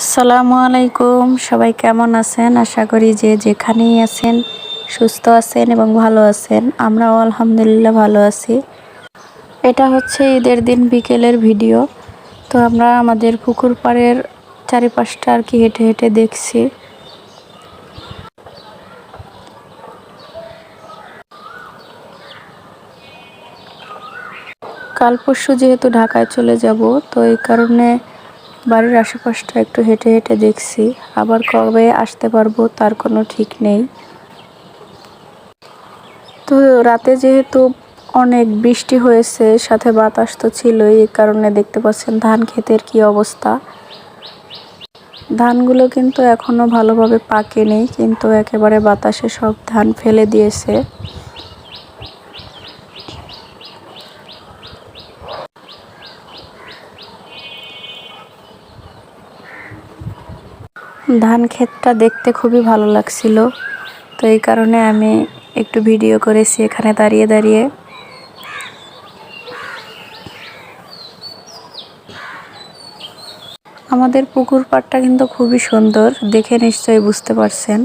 আসসালামু আলাইকুম। সবাই কেমন আছেন? আশা করি যে যেখানেই আছেন, সুস্থ আছেন এবং ভালো আছেন। আমরাও আলহামদুলিল্লাহ ভালো আছি। এটা হচ্ছে ঈদের দিন বিকেলের ভিডিও। তো আমরা আমাদের পুকুর পাড়ের চারিপাশটা আর কি হেঁটে হেঁটে দেখছি। কাল পরশু যেহেতু ঢাকায় চলে যাব, তো এই কারণে বাড়ির আশেপাশটা একটু হেঁটে হেঁটে দেখছি। আবার কবে আসতে পারব তার কোনো ঠিক নেই। তো রাতে যেহেতু অনেক বৃষ্টি হয়েছে, সাথে বাতাস তো ছিলই এই কারণে দেখতে পাচ্ছেন ধান ক্ষেতের কি অবস্থা। ধানগুলো কিন্তু এখনও ভালোভাবে পাকেনি কিন্তু একেবারে বাতাসে সব ধান ফেলে দিয়েছে। ধান ক্ষেতটা দেখতে খুবই ভালো লাগছিল। তো এই কারণে আমি একটু ভিডিও করেছি এখানে দাঁড়িয়ে দাঁড়িয়ে। আমাদের পুকুর পাড়টা কিন্তু খুবই সুন্দর, দেখে নিশ্চয়ই বুঝতে পারছেন।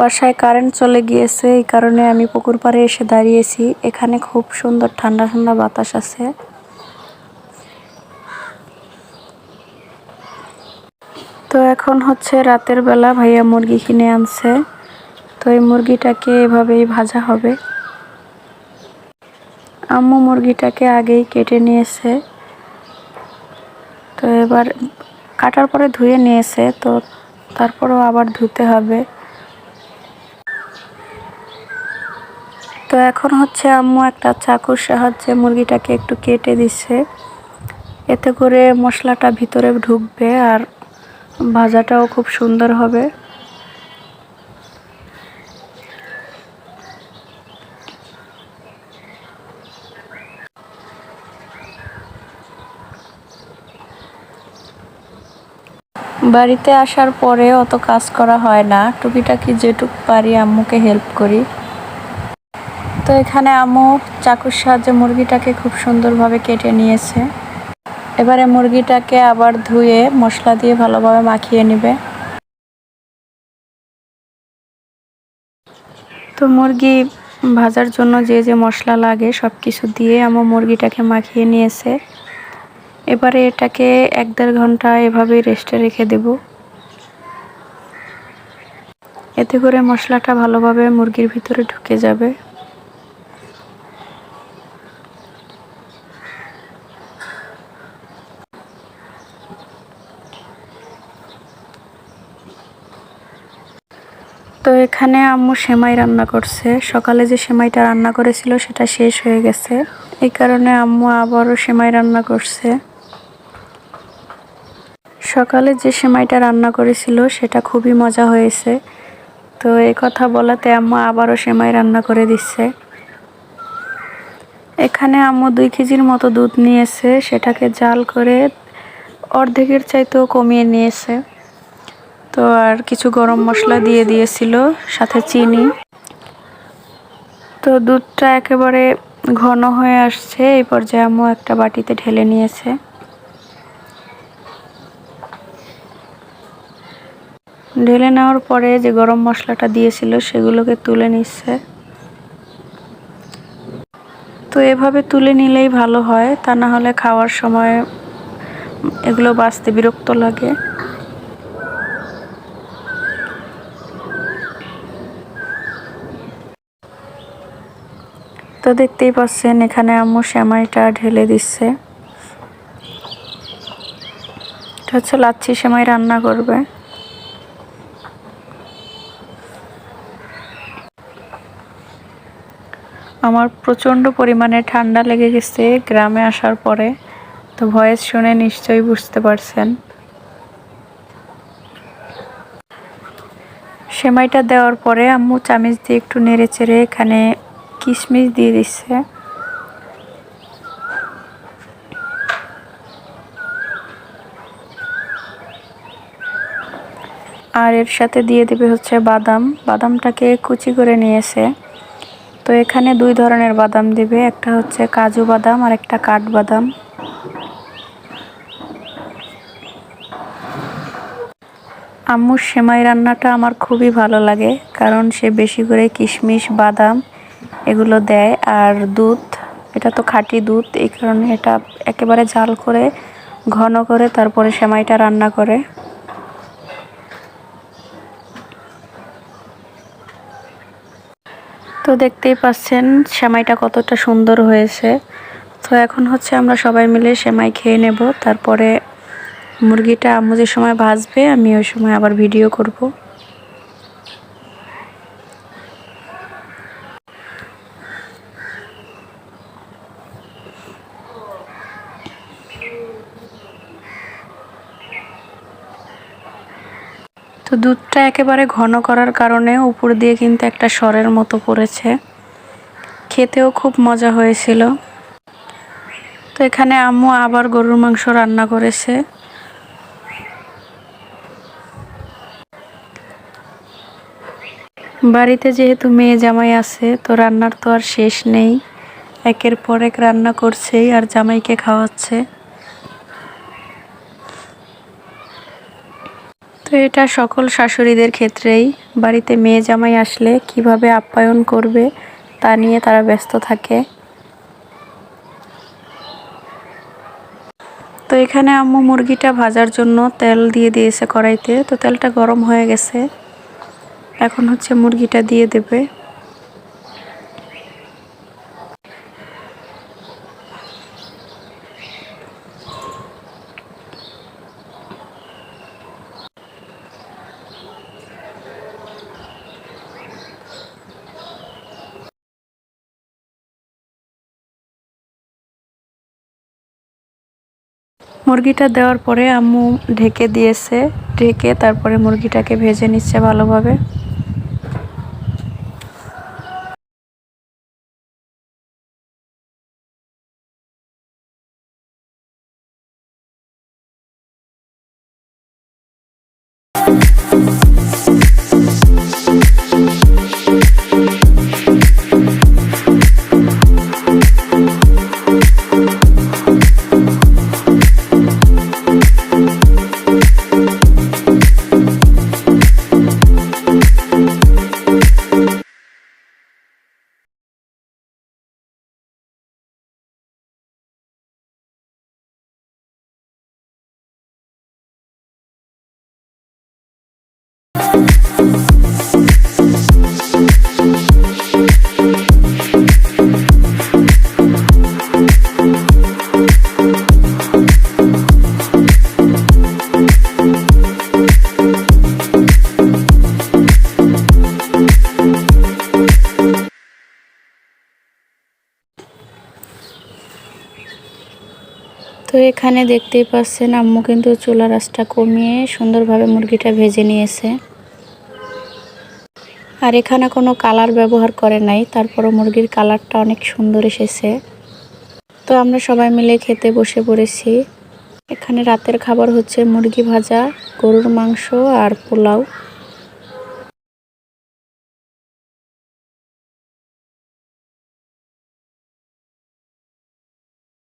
বাসায় কারেন্ট চলে গিয়েছে, এই কারণে আমি পুকুর পাড়ে এসে দাঁড়িয়েছি। এখানে খুব সুন্দর ঠান্ডা ঠান্ডা বাতাস আছে। তো এখন হচ্ছে রাতের বেলা ভাইয়া মুরগি কিনে আনছে। তো এই মুরগিটাকে এভাবেই ভাজা হবে। আম্মু মুরগিটাকে আগেই কেটে নিয়েছে। তো এবার কাটার পরে ধুয়ে নিয়েছে, তো তারপরেও আবার ধুতে হবে। তো এখন হচ্ছে আম্মু একটা চাকুর সাহায্যে মুরগিটাকে একটু কেটে দিচ্ছে এতে করে মশলাটা ভিতরে ঢুকবে আর ভাজাটাও খুব সুন্দর হবে। বাড়িতে আসার পরে অত কাজ করা হয় না। টুকিটাকি যেটুক পারি আম্মুকে হেল্প করি। তো এখানে আম্মু চাকুর সাহায্যে মুরগিটাকে খুব সুন্দরভাবে কেটে নিয়েছে। এবারে মুরগিটাকে আবার ধুয়ে মশলা দিয়ে ভালোভাবে মাখিয়ে নেবে। তো মুরগি ভাজার জন্য যে যে মশলা লাগে সব কিছু দিয়ে আমার মুরগিটাকে মাখিয়ে নিয়েছে। এবারে এটাকে এক দেড় ঘণ্টা এভাবেই রেস্টে রেখে দেব। এতে করে মশলাটা ভালোভাবে মুরগির ভিতরে ঢুকে যাবে। এখানে আম্মু সেমাই রান্না করছে। সকালে যে সেমাইটা রান্না করেছিল, সেটা শেষ হয়ে গেছে। এই কারণে আম্মু আবারও সেমাই রান্না করছে। সকালে যে সেমাইটা রান্না করেছিল, সেটা খুবই মজা হয়েছে। তো এই কথা বলাতে আম্মু আবারও সেমাই রান্না করে দিচ্ছে। এখানে আম্মু দুই কেজির মতো দুধ নিয়েছে। সেটাকে জাল করে অর্ধেকের চাইতেও কমিয়ে নিয়েছে। তো আর কিছু গরম মশলা দিয়ে দিয়েছিল, সাথে চিনি। তো দুধটা একেবারে ঘন হয়ে আসছে, এই পর্যায়ে আম্মু একটা বাটিতে ঢেলে নিয়েছে। ঢেলে নেওয়ার পরে যে গরম মশলাটা দিয়েছিল, সেগুলোকে তুলে নিচ্ছে। তো এভাবে তুলে নিলেই ভালো হয়, তা না হলে খাওয়ার সময় এগুলো বাঁচতে বিরক্ত লাগে। তো দেখতেই পাচ্ছেন, এখানে আম্মু সেমাইটা ঢেলে দিচ্ছে। এটা হচ্ছে লাচ্ছি সেমাই রান্না করবে। আমার প্রচণ্ড পরিমাণে ঠান্ডা লেগে গেছে গ্রামে আসার পরে, তো ভয়েস শুনে নিশ্চয়ই বুঝতে পারছেন। সেমাইটা দেওয়ার পরে আম্মু চামিচ দিয়ে একটু নেড়ে চেড়ে এখানে কিশমিশ দিয়ে দিচ্ছে। আর এর সাথে দিয়ে দেবে হচ্ছে বাদাম। বাদামটাকে কুচি করে নিয়েছে। তো এখানে দুই ধরনের বাদাম দিবে। একটা হচ্ছে কাজু বাদাম আর একটা কাঠবাদাম আম্মুর সেমাই রান্নাটা আমার খুবই ভালো লাগে, কারণ সে বেশি করে কিশমিশ, বাদাম এগুলো দেয়। আর দুধ, এটা তো খাঁটি দুধ, এই কারণে এটা একেবারে জাল করে, ঘন করে তারপরে সেমাইটা রান্না করে। তো দেখতেই পাচ্ছেন সেমাইটা কতটা সুন্দর হয়েছে। তো এখন হচ্ছে আমরা সবাই মিলে সেমাই খেয়ে নেব। তারপরে মুরগিটা আম্মু যে সময় ভাজবে, আমি ওই সময় আবার ভিডিও করব। তো দুধটা একেবারে ঘন করার কারণে উপর দিয়ে কিন্তু একটা সরের মতো পড়েছে। খেতেও খুব মজা হয়েছিল। তো এখানে আম্মু আবার গরুর মাংস রান্না করেছে। বাড়িতে যেহেতু মেয়ে জামাই আছে, তো রান্নার তো আর শেষ নেই। একের পর এক রান্না করছেই আর জামাইকে খাওয়াচ্ছে। তো এটা সকল শাশুড়িদের ক্ষেত্রেই। বাড়িতে মেয়ে জামাই আসলে কীভাবে আপ্যায়ন করবে তা নিয়ে তারা ব্যস্ত থাকে। তো এখানে আম্মু মুরগিটা ভাজার জন্য তেল দিয়ে দিয়েছে কড়াইতে। তো তেলটা গরম হয়ে গেছে। এখন হচ্ছে মুরগিটা দিয়ে দেবে। মুরগিটা দেওয়ার পরে আম্মু ঢেকে দিয়েছে ঢেকে তারপরে মুরগিটাকে ভেজে নিচ্ছে ভালোভাবে। তো এখানে দেখতেই পাচ্ছেন আম্মু কিন্তু চুলা রাসটা কমিয়ে সুন্দরভাবে মুরগিটা ভেজে নিয়েছে। আর এখানে কোনো কালার ব্যবহার করে নাই, তারপরও মুরগির কালারটা অনেক সুন্দর এসেছে। তো আমরা সবাই মিলে খেতে বসে পড়েছি। এখানে রাতের খাবার হচ্ছে মুরগি ভাজা, গরুর মাংস আর পোলাও।